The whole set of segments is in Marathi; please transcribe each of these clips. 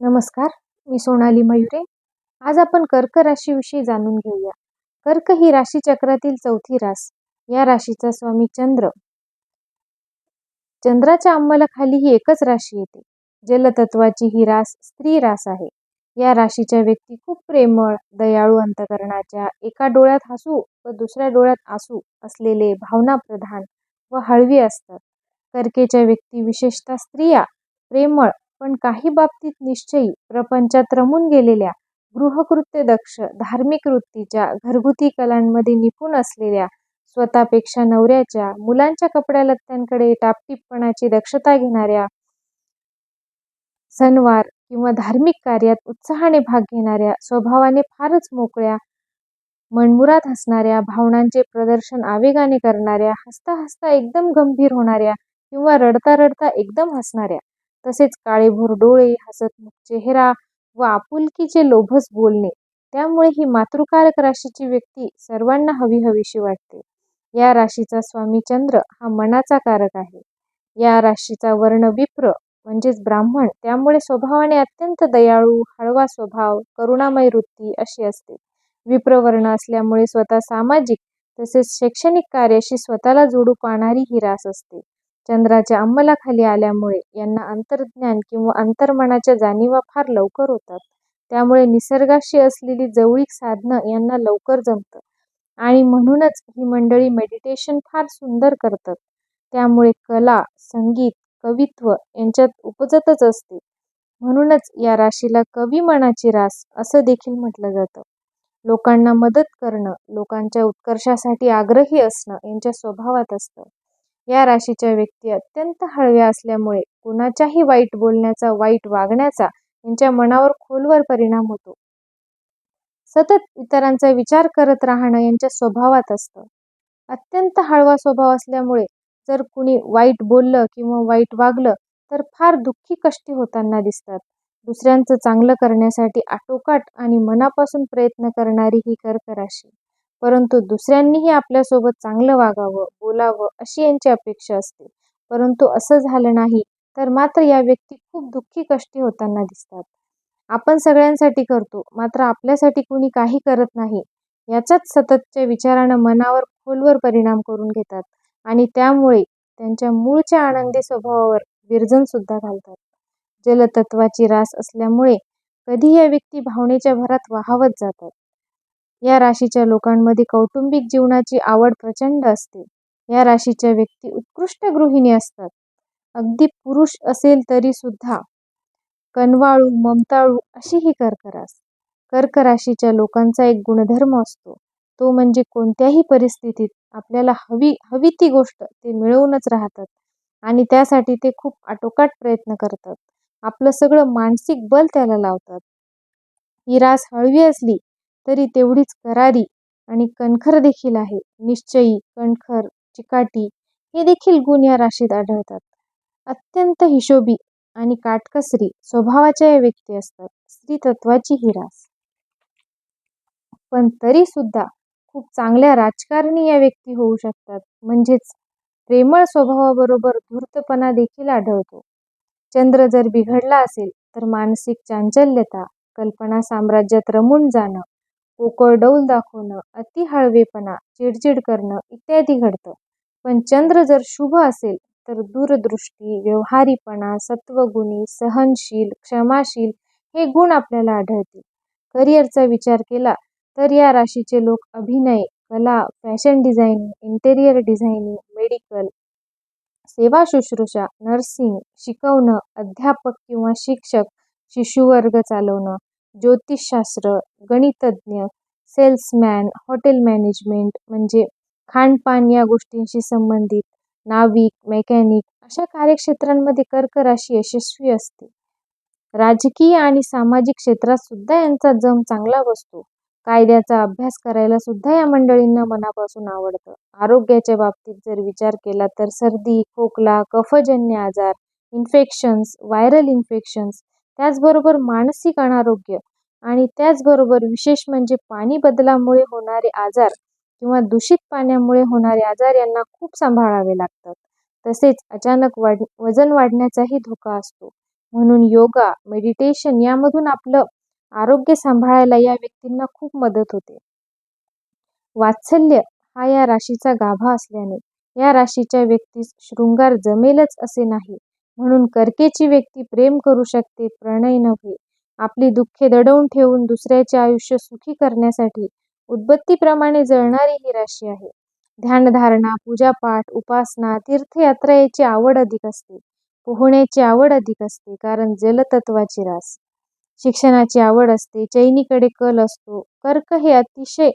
नमस्कार मी सोनाली मयुरे. आज आपण कर्क राशीविषयी जाणून घेऊया. कर्क ही राशी चक्रातील चौथी रास. या राशीचा स्वामी चंद्र. चंद्राच्या अंमलाखाली ही एकच राशी येते. जलतत्वाची ही रास स्त्री रास आहे. या राशीच्या व्यक्ती खूप प्रेमळ दयाळू अंतकरणाच्या एका डोळ्यात हसू व दुसऱ्या डोळ्यात आसू असलेले भावना प्रधान व हळवी असतात. कर्केच्या व्यक्ती विशेषतः स्त्रिया प्रेमळ पण काही बाबतीत निश्चयी प्रपंचात रमून गेलेल्या गृहकृत्य दक्ष धार्मिक वृत्तीच्या घरगुती कलांमध्ये निपुण असलेल्या स्वतःपेक्षा नवऱ्याच्या मुलांच्या कपड्या लत्त्यांकडे टापटीपपणाची दक्षता घेणाऱ्या सणवार किंवा धार्मिक कार्यात उत्साहाने भाग घेणाऱ्या स्वभावाने फारच मोकळ्या मनमुरात हसणाऱ्या भावनांचे प्रदर्शन आवेगाने करणाऱ्या हसता हसता एकदम गंभीर होणाऱ्या किंवा रडता रडता एकदम हसणाऱ्या तसेच काळेभोर डोळे हसतमुख चेहरा व आपुलकीचे लोभस बोलणे. त्यामुळे ही मातृकारक राशीची व्यक्ती सर्वांना हवी हवीशी वाटते. या राशीचा स्वामी चंद्र हा मनाचा कारक आहे. या राशीचा वर्ण विप्र म्हणजेच ब्राह्मण त्यामुळे स्वभावाने अत्यंत दयाळू हळवा स्वभाव करुणामय वृत्ती अशी असते. विप्रवर्ण असल्यामुळे स्वतः सामाजिक तसेच शैक्षणिक कार्याशी स्वतःला जोडू पाहणारी ही रास असते. चंद्राच्या अंमलाखाली आल्यामुळे यांना अंतर्ज्ञान किंवा अंतर्मनाच्या जाणीवा फार लवकर होतात. त्यामुळे निसर्गाशी असलेली जवळीक साधणं यांना लवकर जमतं. आणि म्हणूनच ही मंडळी मेडिटेशन फार सुंदर करतात. त्यामुळे कला संगीत कवित्व यांच्यात उपजतच असते. म्हणूनच या राशीला कवी मनाची रास असं देखील म्हटलं जातं. लोकांना मदत करणं लोकांच्या उत्कर्षासाठी आग्रही असणं यांच्या स्वभावात असतं. या राशीच्या व्यक्ती अत्यंत हळव्या असल्यामुळे कुणाच्याही वाईट बोलण्याचा वाईट वागण्याचा यांच्या मनावर खोलवर परिणाम होतो. सतत इतरांचा विचार करत राहणं यांच्या स्वभावात असतं. अत्यंत हळवा स्वभाव असल्यामुळे जर कुणी वाईट बोललं किंवा वाईट वागलं तर फार दुःखी कष्टी होताना दिसतात. दुसऱ्यांचं चांगलं करण्यासाठी आटोकाट आणि मनापासून प्रयत्न करणारी ही कर्क राशी. परंतु दुसऱ्यांनीही आपल्यासोबत चांगलं वागावं बोलावं अशी यांची अपेक्षा असते. परंतु असं झालं नाही तर मात्र या व्यक्ती खूप दुःखी कष्टी होताना दिसतात. आपण सगळ्यांसाठी करतो मात्र आपल्यासाठी कुणी काही करत नाही. याच्याच सततच्या विचारानं मनावर खोलवर परिणाम करून घेतात आणि त्यामुळे त्यांच्या मूळच्या आनंदी स्वभावावर विरजन सुद्धा घालतात. जलतत्वाची रास असल्यामुळे कधी या व्यक्ती भावनेच्या भरात वाहवत जातात. या राशीच्या लोकांमध्ये कौटुंबिक जीवनाची आवड प्रचंड असते. या राशीच्या व्यक्ती उत्कृष्ट गृहिणी असतात. अगदी पुरुष असेल तरी सुद्धा कनवाळू ममताळू अशी ही कर्करास. कर्क राशीच्या लोकांचा एक गुणधर्म असतो. तो म्हणजे कोणत्याही परिस्थितीत आपल्याला हवी हवी ती गोष्ट ते मिळवूनच राहतात आणि त्यासाठी ते खूप आटोकाट प्रयत्न करतात. आपलं सगळं मानसिक बल त्याला लावतात. ही रास हळवी असली तरी तेवढीच करारी आणि कणखर देखील आहे. निश्चयी कणखर चिकाटी हे देखील गुण या राशीत आढळतात. अत्यंत हिशोबी आणि काटकसरी स्वभावाच्या या व्यक्ती असतात. स्त्री तत्वाची ही रास. पण तरी सुद्धा खूप चांगल्या राजकारणी या व्यक्ती होऊ शकतात. म्हणजेच प्रेमळ स्वभावाबरोबर धूर्तपणा देखील आढळतो. चंद्र जर बिघडला असेल तर मानसिक चांचल्यता कल्पना साम्राज्यात रमून जाणं पोकळ डौल दाखवणं अति हळवेपणा चिडचिड करणं इत्यादी घडतं. पण चंद्र जर शुभ असेल तर दूरदृष्टी व्यवहारीपणा सत्वगुणी सहनशील क्षमाशील हे गुण आपल्याला आढळतील. करिअरचा विचार केला तर या राशीचे लोक अभिनय कला fashion designing interior designing medical सेवा शुश्रूषा नर्सिंग शिकवणं अध्यापक किंवा शिक्षक शिशुवर्ग चालवणं ज्योतिषशास्त्र गणितज्ञ सेल्समॅन हॉटेल मॅनेजमेंट म्हणजे खाणपान या गोष्टींशी संबंधित नाविक मेकॅनिक अशा कार्यक्षेत्रांमध्ये कर्क राशी यशस्वी असते. राजकीय आणि सामाजिक क्षेत्रात सुद्धा यांचा जम चांगला बसतो. कायद्याचा अभ्यास करायला सुद्धा या मंडळींना मनापासून आवडतं. आरोग्याच्या बाबतीत जर विचार केला तर सर्दी खोकला कफजन्य आजार इन्फेक्शन्स व्हायरल इन्फेक्शन्स त्याचबरोबर मानसिक अनारोग्य आणि त्याचबरोबर विशेष म्हणजे पाणी बदलामुळे होणारे आजार किंवा दूषित पाण्यामुळे होणारे आजार यांना खूप सांभाळावे लागतात. तसेच अचानक वाढ वजन वाढण्याचाही धोका असतो. म्हणून योगा मेडिटेशन यामधून आपलं आरोग्य सांभाळायला या व्यक्तींना खूप मदत होते. वात्सल्य हा या राशीचा गाभा असल्याने या राशीच्या व्यक्तीस शृंगार जमेलच असे नाही. म्हणून कर्केची व्यक्ती प्रेम करू शकते प्रणय नव्हे. आपली दुःखे दडवून ठेवून दुसऱ्याचे आयुष्य सुखी करण्यासाठी उदबत्तीप्रमाणे जळणारी ही राशी आहे. ध्यानधारणा पूजापाठ उपासना तीर्थयात्रा याची आवड अधिक असते. पोहण्याची आवड अधिक असते कारण जलतत्वाची रास. शिक्षणाची आवड असते चैनीकडे कल असतो. कर्क हे अतिशय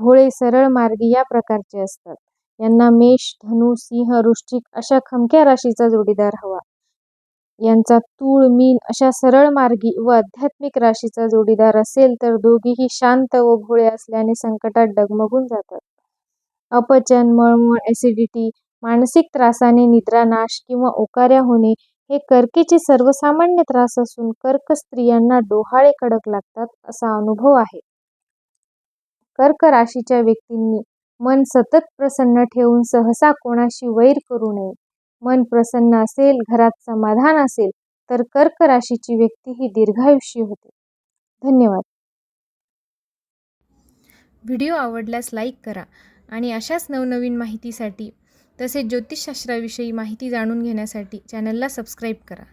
भोळे सरळ मार्गी या प्रकारचे असतात. यांना मेष धनु सिंह वृश्चिक अशा खमक्या राशीचा जोडीदार हवा. यांचा तूळ मीन अशा सरळ मार्गी व आध्यात्मिक राशीचा जोडीदार असेल तर दोघीही शांत व भोळे असल्याने संकटात डगमगून जातात. अपचन मळमळ ॲसिडिटी मानसिक त्रासाने निद्रानाश किंवा ओकाऱ्या होणे हे कर्केचे सर्वसामान्य त्रास असून कर्क स्त्रियांना डोहाळे कडक लागतात असा अनुभव आहे. कर्क राशीच्या व्यक्तींनी मन सतत प्रसन्न ठेवून सहसा कोणाशी वैर करू नये. मन प्रसन्न असेल घरात समाधान असेल तर कर्क राशीची व्यक्ती ही दीर्घायुषी होते. धन्यवाद. व्हिडिओ आवडल्यास लाईक करा आणि अशाच नवनवीन माहितीसाठी तसेच ज्योतिषशास्त्राविषयी माहिती जाणून घेण्यासाठी चॅनलला सबस्क्राईब करा.